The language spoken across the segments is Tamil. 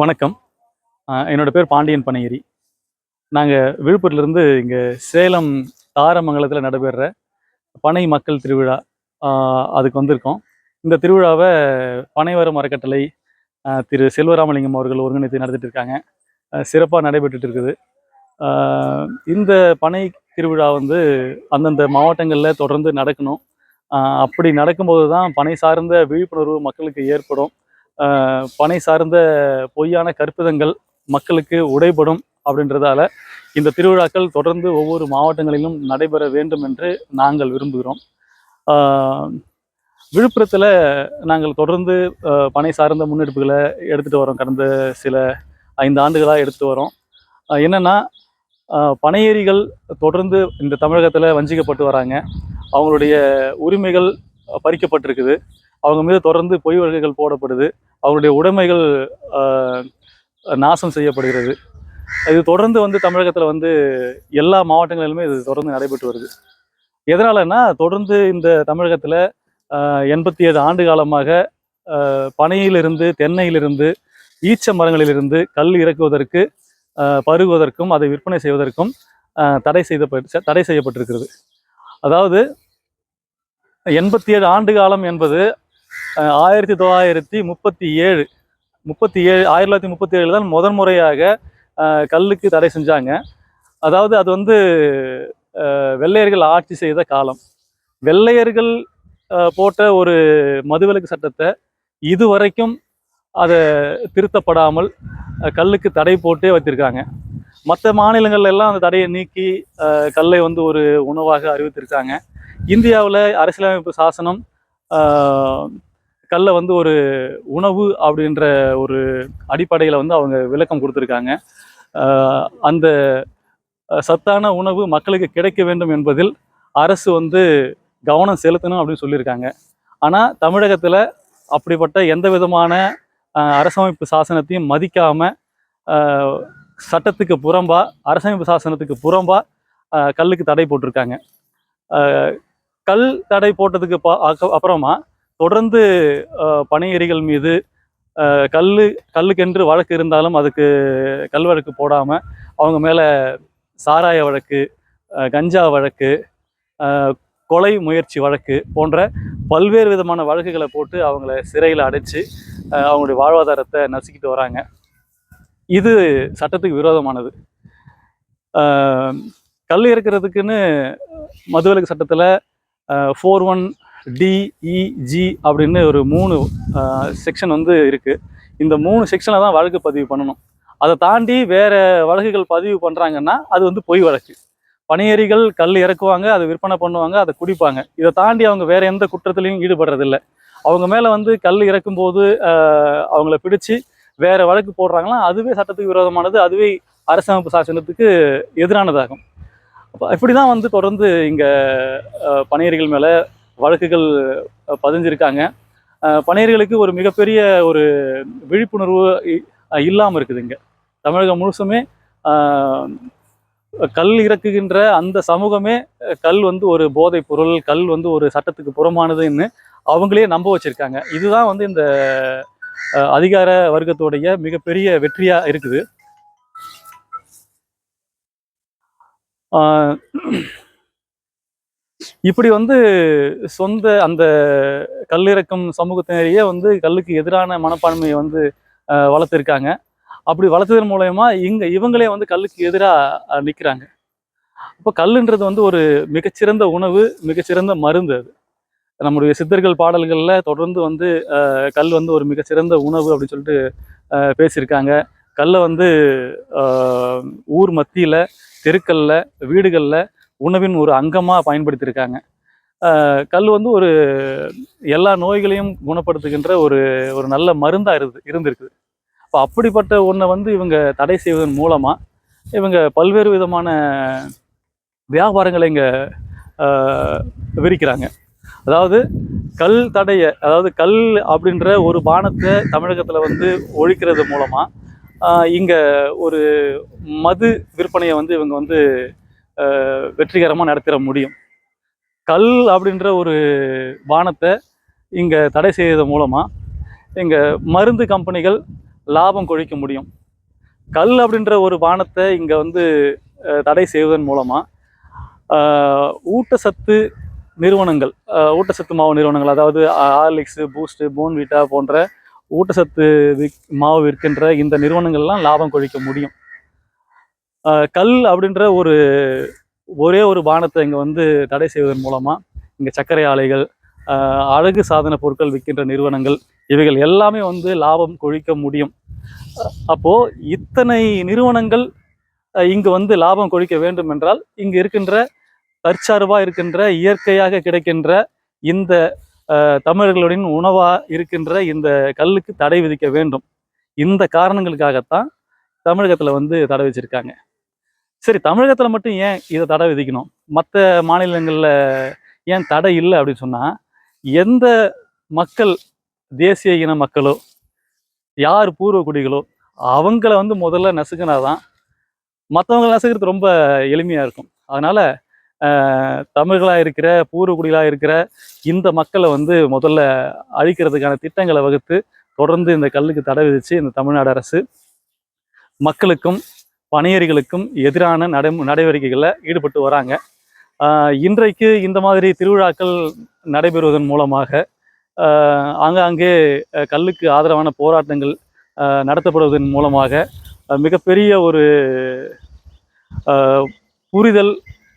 வணக்கம். என்னோடய என்னோட பேர் பாண்டியன் பனையரி நாங்கள் விழுப்புரத்துலேருந்து இங்கே சேலம் தாரமங்கலத்தில் நடைபெறுற பனை மக்கள் திருவிழா அதுக்கு வந்திருக்கோம். இந்த திருவிழாவை பனைவரம் அறக்கட்டளை திரு செல்வராமலிங்கம் அவர்கள் ஒருங்கிணைத்து நடத்திட்டு இருக்காங்க. சிறப்பாக நடைபெற்றுட்டு இருக்குது. இந்த பனை திருவிழா வந்து அந்தந்த மாவட்டங்களில் தொடர்ந்து நடக்கணும். அப்படி நடக்கும்போது தான் பனை சார்ந்த விழிப்புணர்வு மக்களுக்கு ஏற்படும். பனை சார்ந்த பொய்யான கற்பிதங்கள் மக்களுக்கு உடைபடும் அப்படின்றதால இந்த திருவிழாக்கள் தொடர்ந்து ஒவ்வொரு மாவட்டங்களிலும் நடைபெற வேண்டும் என்று நாங்கள் விரும்புகிறோம். விழுப்புரத்தில் நாங்கள் தொடர்ந்து பனை சார்ந்த முன்னெடுப்புகளை எடுத்துகிட்டு வரோம். கடந்த சில ஐந்து ஆண்டுகளாக எடுத்துட்டு வரோம். என்னென்னா என்னன்னா தொடர்ந்து இந்த தமிழகத்தில் வஞ்சிக்கப்பட்டு வராங்க. அவங்களுடைய உரிமைகள் பறிக்கப்பட்டிருக்குது. அவங்க மீது தொடர்ந்து பொய் வழக்குகள் போடப்படுது. அவங்களுடைய உடைமைகள் நாசம் செய்யப்படுகிறது. இது தொடர்ந்து வந்து தமிழகத்தில் வந்து எல்லா மாவட்டங்களிலுமே இது தொடர்ந்து நடைபெற்று வருது. எதனாலன்னா தொடர்ந்து இந்த தமிழகத்தில் எண்பத்தி ஏழு ஆண்டு காலமாக பனையிலிருந்து தென்னையிலிருந்து ஈச்ச மரங்களிலிருந்து கல் இறக்குவதற்கு பருகுவதற்கும் அதை விற்பனை செய்வதற்கும் தடை செய்த தடை செய்யப்பட்டிருக்கிறது. அதாவது எண்பத்தி ஏழு ஆண்டு காலம் என்பது ஆயிரத்தி தொள்ளாயிரத்தி முப்பத்தி ஏழு முப்பத்தி ஏழு ஆயிரத்தி தொள்ளாயிரத்தி முப்பத்தி ஏழு தான் முதன் முறையாக கல்லுக்கு தடை செஞ்சாங்க. அதாவது அது வந்து வெள்ளையர்கள் ஆட்சி செய்த காலம். வெள்ளையர்கள் போட்ட ஒரு மதுவிலக்கு சட்டத்தை இதுவரைக்கும் அதை திருத்தப்படாமல் கல்லுக்கு தடை போட்டே வைத்திருக்காங்க. மற்ற மாநிலங்கள்ல எல்லாம் அந்த தடையை நீக்கி கல்லை வந்து ஒரு உணவாக அறிவித்திருக்காங்க. இந்தியாவில் அரசியலமைப்பு சாசனம் கல்லை வந்து ஒரு உணவு அப்படின்ற ஒரு அடிப்படையில் வந்து அவங்க விளக்கம் கொடுத்துருக்காங்க. அந்த சத்தான உணவு மக்களுக்கு கிடைக்க வேண்டும் என்பதில் அரசு வந்து கவனம் செலுத்தணும் அப்படின்னு சொல்லியிருக்காங்க. ஆனால் தமிழகத்தில் அப்படிப்பட்ட எந்த விதமான அரசமைப்பு சாசனத்தையும் மதிக்காமல் சட்டத்துக்கு புறம்பா அரசமைப்பு சாசனத்துக்கு புறம்பா கல்லுக்கு தடை போட்டிருக்காங்க. கல் தடை போட்டதுக்கு அப்புறமா தொடர்ந்து ஆஹ், மீது கல் கல்லுக்கென்று வழக்கு இருந்தாலும் அதுக்கு கல் வழக்கு போடாமல் அவங்க மேலே சாராய வழக்கு கஞ்சா வழக்கு கொலை முயற்சி வழக்கு போன்ற பல்வேறு விதமான வழக்குகளை போட்டு அவங்கள சிறையில் அடைச்சு அவங்களுடைய வாழ்வாதாரத்தை நசுக்கிட்டு வராங்க. இது சட்டத்துக்கு விரோதமானது. கல் இறக்கிறதுக்குன்னு மதுவிலக்கு சட்டத்தில் ஃபோர் ஒன் டிஇஜி அப்படின்னு ஒரு மூணு செக்ஷன் வந்து இருக்குது இந்த மூணு செக்ஷனில் தான் வழக்கு பதிவு பண்ணணும். அதை தாண்டி வேறு வழக்குகள் பதிவு பண்ணுறாங்கன்னா அது வந்து பொய் வழக்கு. பணியேறிகள் கல் இறக்குவாங்க அதை விற்பனை பண்ணுவாங்க அதை குடிப்பாங்க. இதை தாண்டி அவங்க வேறு எந்த குற்றத்துலையும் ஈடுபடுறதில்ல. அவங்க மேலே வந்து கல் இறக்கும்போது அவங்கள பிடிச்சு வேறு வழக்கு போடுறாங்களா அதுவே சட்டத்துக்கு விரோதமானது அதுவே அரசமைப்பு சாசனத்துக்கு எதிரானதாகும். அப்போ இப்படி தான் வந்து தொடர்ந்து இங்கே பணியர்கள் மேலே வழக்குகள் பதிஞ்சிருக்காங்க. பணியர்களுக்கு ஒரு மிகப்பெரிய ஒரு விழிப்புணர்வு இல்லாமல் இருக்குது இங்கே. தமிழகம் முழுசுமே கல் இறக்குகின்ற அந்த சமூகமே கல் வந்து ஒரு போதைப் பொருள் கல் வந்து ஒரு சட்டத்துக்கு புறமானதுன்னு அவங்களே நம்ப வச்சிருக்காங்க. இதுதான் வந்து இந்த அதிகார வர்க்கத்துடைய மிகப்பெரிய வெற்றியாக இருக்குது. இப்படி வந்து சொந்த அந்த கல்லிறக்கும் சமூகத்தினரையே வந்து கல்லுக்கு எதிரான மனப்பான்மையை வந்து வளர்த்துருக்காங்க. அப்படி வளர்த்ததன் மூலயமா இங்கே இவங்களே வந்து கல்லுக்கு எதிராக நிற்கிறாங்க அப்போ கல்லுன்றது வந்து ஒரு மிகச்சிறந்த உணவு மிகச்சிறந்த மருந்து அது. நம்முடைய சித்தர்கள் பாடல்களில் தொடர்ந்து வந்து கல் வந்து ஒரு மிகச்சிறந்த உணவு அப்படின்னு சொல்லிட்டு பேசியிருக்காங்க. கல்லை வந்து ஊர் மத்தியில் தெருக்களில் வீடுகளில் உணவின் ஒரு அங்கமாக பயன்படுத்தியிருக்காங்க. கல் வந்து ஒரு எல்லா நோய்களையும் குணப்படுத்துகின்ற ஒரு ஒரு நல்ல மருந்தாக இருந்து இருந்திருக்குது. அப்போ அப்படிப்பட்ட ஒன்றை வந்து இவங்க தடை செய்வதன் மூலமாக இவங்க பல்வேறு விதமான வியாபாரங்களை இங்கே விரிக்கிறாங்க. அதாவது கல் தடைய அதாவது கல் அப்படின்ற ஒரு பானத்தை தமிழகத்தில் வந்து ஒழிக்கிறது மூலமாக இங்கே ஒரு மது விற்பனையை வந்து இவங்க வந்து வெற்றிகரமாக நடத்திட முடியும். கல் அப்படின்ற ஒரு வானத்தை இங்கே தடை செய்தது மூலமாக இங்கே மருந்து கம்பெனிகள் லாபம் கொழிக்க முடியும். கல் அப்படின்ற ஒரு வானத்தை இங்கே வந்து தடை செய்வதன் மூலமாக ஊட்டச்சத்து நிறுவனங்கள் ஊட்டச்சத்து மாவு நிறுவனங்கள் அதாவது ஹார்லிக்ஸு பூஸ்ட்டு போன்விட்டா போன்ற ஊட்டச்சத்து விக் மாவு விற்கின்ற இந்த நிறுவனங்கள்லாம் லாபம் கொழிக்க முடியும். கல் அப்படின்ற ஒரு ஒரே ஒரு பானத்தை இங்கே வந்து தடை செய்வதன் மூலமாக இங்கே சர்க்கரை ஆலைகள் அழகு சாதன பொருட்கள் விற்கின்ற நிறுவனங்கள் இவைகள் எல்லாமே வந்து லாபம் கொழிக்க முடியும். அப்போது இத்தனை நிறுவனங்கள் இங்கு வந்து லாபம் கொழிக்க வேண்டும் என்றால் இங்கு இருக்கின்ற தற்சார்பாக இருக்கின்ற இயற்கையாக கிடைக்கின்ற இந்த தமிழர்களுடன் உணவாக இருக்கின்ற இந்த கல்லுக்கு தடை விதிக்க வேண்டும். இந்த காரணங்களுக்காகத்தான் தமிழகத்தில் வந்து தடை வச்சிருக்காங்க. சரி தமிழகத்தில் மட்டும் ஏன் இதை தடை விதிக்கணும்? மற்ற மாநிலங்களில் ஏன் தடை இல்லை அப்படின்னு சொன்னால் எந்த மக்கள் தேசிய இன மக்களோ யார் பூர்வ குடிகளோ அவங்கள வந்து முதல்ல நசுக்கினாதான் மற்றவங்களை நசுக்கிறது ரொம்ப எளிமையாக இருக்கும். அதனால் தமிழர்களாக இருக்கிற பூர்வ குடிகளாக இருக்கிற இந்த மக்களை வந்து முதல்ல அழிக்கிறதுக்கான திட்டங்களை வகுத்து தொடர்ந்து இந்த கல்லுக்கு தடை விதித்து இந்த தமிழ்நாடு அரசு மக்களுக்கும் பணியர்களுக்கும் எதிரான நடை நடவடிக்கைகளில் ஈடுபட்டு வராங்க. இன்றைக்கு இந்த மாதிரி திருவிழாக்கள் நடைபெறுவதன் மூலமாக ஆங்காங்கே கல்லுக்கு ஆதரவான போராட்டங்கள் நடத்தப்படுவதன் மூலமாக மிகப்பெரிய ஒரு புரிதல்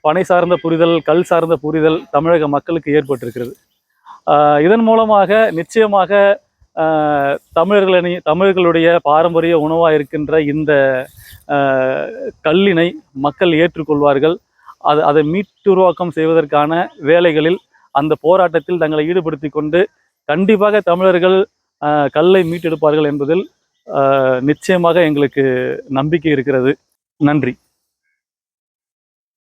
பனை சார்ந்த புரிதல் கல் சார்ந்த புரிதல் தமிழக மக்களுக்கு ஏற்பட்டிருக்கிறது. இதன் மூலமாக நிச்சயமாக ஆஹ் தமிழர்களுடைய பாரம்பரிய உணவாக இருக்கின்ற இந்த கல்லினை மக்கள் ஏற்றுக்கொள்வார்கள். அது அதை மீட்டுருவாக்கம் செய்வதற்கான வேலைகளில் அந்த போராட்டத்தில் தங்களை ஈடுபடுத்தி கொண்டு கண்டிப்பாக தமிழர்கள் கல்லை மீட்டெடுப்பார்கள் என்பதில் நிச்சயமாக எங்களுக்கு நம்பிக்கை இருக்கிறது. நன்றி.